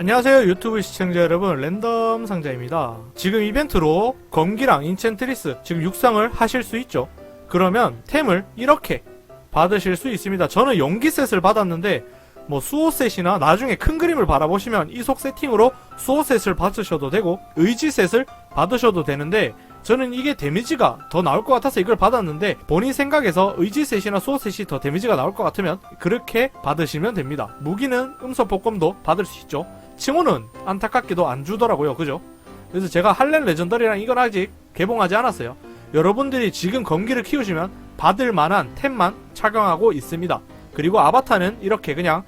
안녕하세요 유튜브 시청자 여러분. 랜덤 상자입니다. 지금 이벤트로 검기랑 인챈트리스 지금 육상을 하실 수 있죠? 그러면 템을 이렇게 받으실 수 있습니다. 저는 용기셋을 받았는데 뭐 수호셋이나 나중에 큰 그림을 바라보시면 이속 세팅으로 수호셋을 받으셔도 되고 의지셋을 받으셔도 되는데 저는 이게 데미지가 더 나올 것 같아서 이걸 받았는데 본인 생각에서 의지셋이나 수호셋이 더 데미지가 나올 것 같으면 그렇게 받으시면 됩니다. 무기는 음소복검도 받을 수 있죠 칭호는 안타깝게도 안 주더라고요. 그죠? 그래서 제가 할렌 레전더리랑 이건 아직 개봉하지 않았어요. 여러분들이 지금 검기를 키우시면 받을 만한 템만 착용하고 있습니다. 그리고 아바타는 이렇게 그냥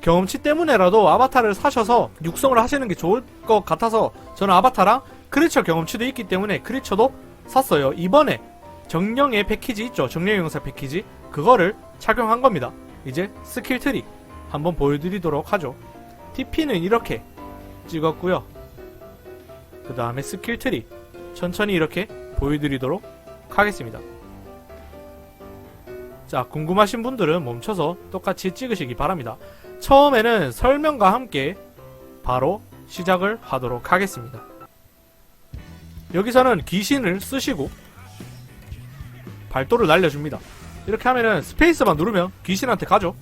경험치 때문에라도 아바타를 사셔서 육성을 하시는 게 좋을 것 같아서 저는 아바타랑 크리처 경험치도 있기 때문에 크리처도 샀어요. 이번에 정령의 패키지 있죠. 정령 용사 패키지. 그거를 착용한 겁니다. 이제 스킬 트리 한번 보여드리도록 하죠. TP는 이렇게 찍었고요. 그 다음에 스킬 트리 천천히 이렇게 보여드리도록 하겠습니다. 자, 궁금하신 분들은 멈춰서 똑같이 찍으시기 바랍니다. 처음에는 설명과 함께 바로 시작을 하도록 하겠습니다. 여기서는 귀신을 쓰시고 발도를 날려줍니다. 이렇게 하면은 스페이스만 누르면 귀신한테 가죠.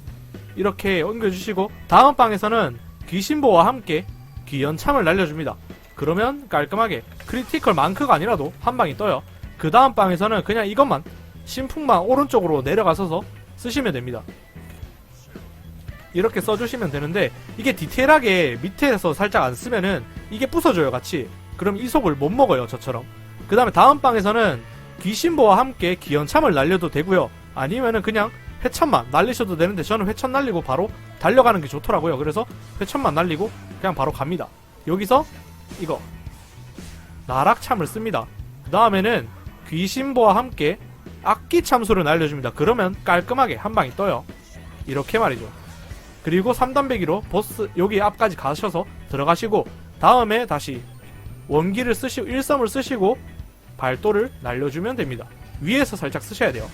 이렇게 옮겨주시고 다음 방에서는 귀신보와 함께 귀연참을 날려줍니다. 그러면 깔끔하게 크리티컬 마크가 아니라도 한 방이 떠요. 그 다음 방에서는 그냥 이것만 신풍만 오른쪽으로 내려가서서 쓰시면 됩니다. 이렇게 써주시면 되는데 이게 디테일하게 밑에서 살짝 안 쓰면은 이게 부서져요 같이. 그럼 이속을 못 먹어요 저처럼. 그 다음에 다음 방에서는 귀신보와 함께 귀연참을 날려도 되고요. 아니면은 그냥 회천만 날리셔도 되는데 저는 회천 날리고 바로 달려가는 게 좋더라고요. 그래서 회천만 날리고 그냥 바로 갑니다. 여기서 이거 나락참을 씁니다. 그 다음에는 귀신보와 함께 악기 참수를 날려줍니다. 그러면 깔끔하게 한 방이 떠요. 이렇게 말이죠. 그리고 3단배기로 보스 여기 앞까지 가셔서 들어가시고 다음에 다시 원기를 쓰시고 1섬을 쓰시고 발도를 날려주면 됩니다. 위에서 살짝 쓰셔야 돼요.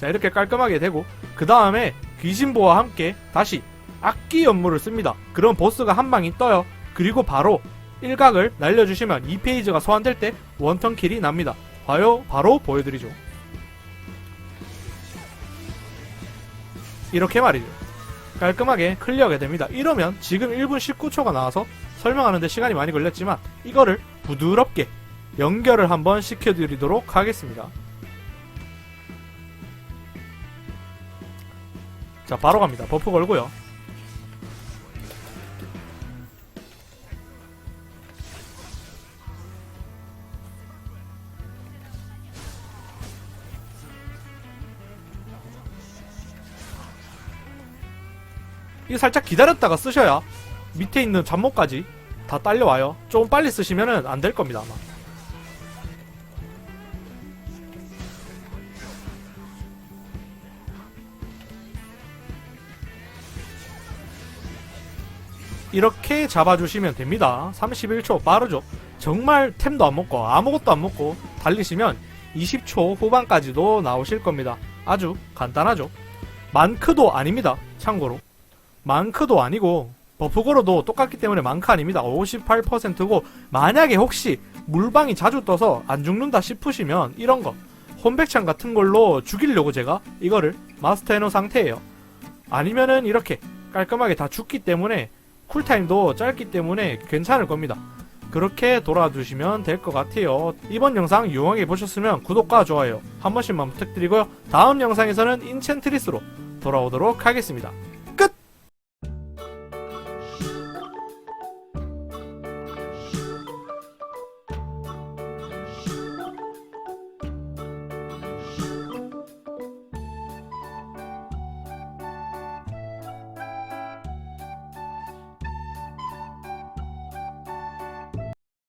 자 이렇게 깔끔하게 되고 그 다음에 귀신보와 함께 다시 악기 연무를 씁니다. 그럼 보스가 한 방이 떠요. 그리고 바로 일각을 날려주시면 2페이지가 소환될 때 원턴 킬이 납니다. 봐요 바로 보여드리죠. 이렇게 말이죠. 깔끔하게 클리어가 됩니다. 이러면 지금 1분 19초가 나와서 설명하는데 시간이 많이 걸렸지만 이거를 부드럽게 연결을 한번 시켜드리도록 하겠습니다. 자 바로 갑니다. 버프 걸고요. 이거 살짝 기다렸다가 쓰셔야 밑에 있는 잡목까지 다 딸려와요. 좀 빨리 쓰시면은 안 될 겁니다 아마 이렇게 잡아주시면 됩니다. 31초 빠르죠. 정말 템도 안 먹고 아무것도 안 먹고 달리시면 20초 후반까지도 나오실 겁니다. 아주 간단하죠. 만크도 아닙니다. 참고로. 만크도 아니고 버프고로도 똑같기 때문에 만크 아닙니다. 58%고 만약에 혹시 물방이 자주 떠서 안 죽는다 싶으시면 이런 거 홈백창 같은 걸로 죽이려고 제가 이거를 마스터해 놓은 상태예요. 아니면은 이렇게 깔끔하게 다 죽기 때문에 쿨타임도 짧기 때문에 괜찮을 겁니다. 그렇게 돌아주시면 될 것 같아요. 이번 영상 유용하게 보셨으면 구독과 좋아요 한 번씩만 부탁드리고요. 다음 영상에서는 인챈트리스로 돌아오도록 하겠습니다.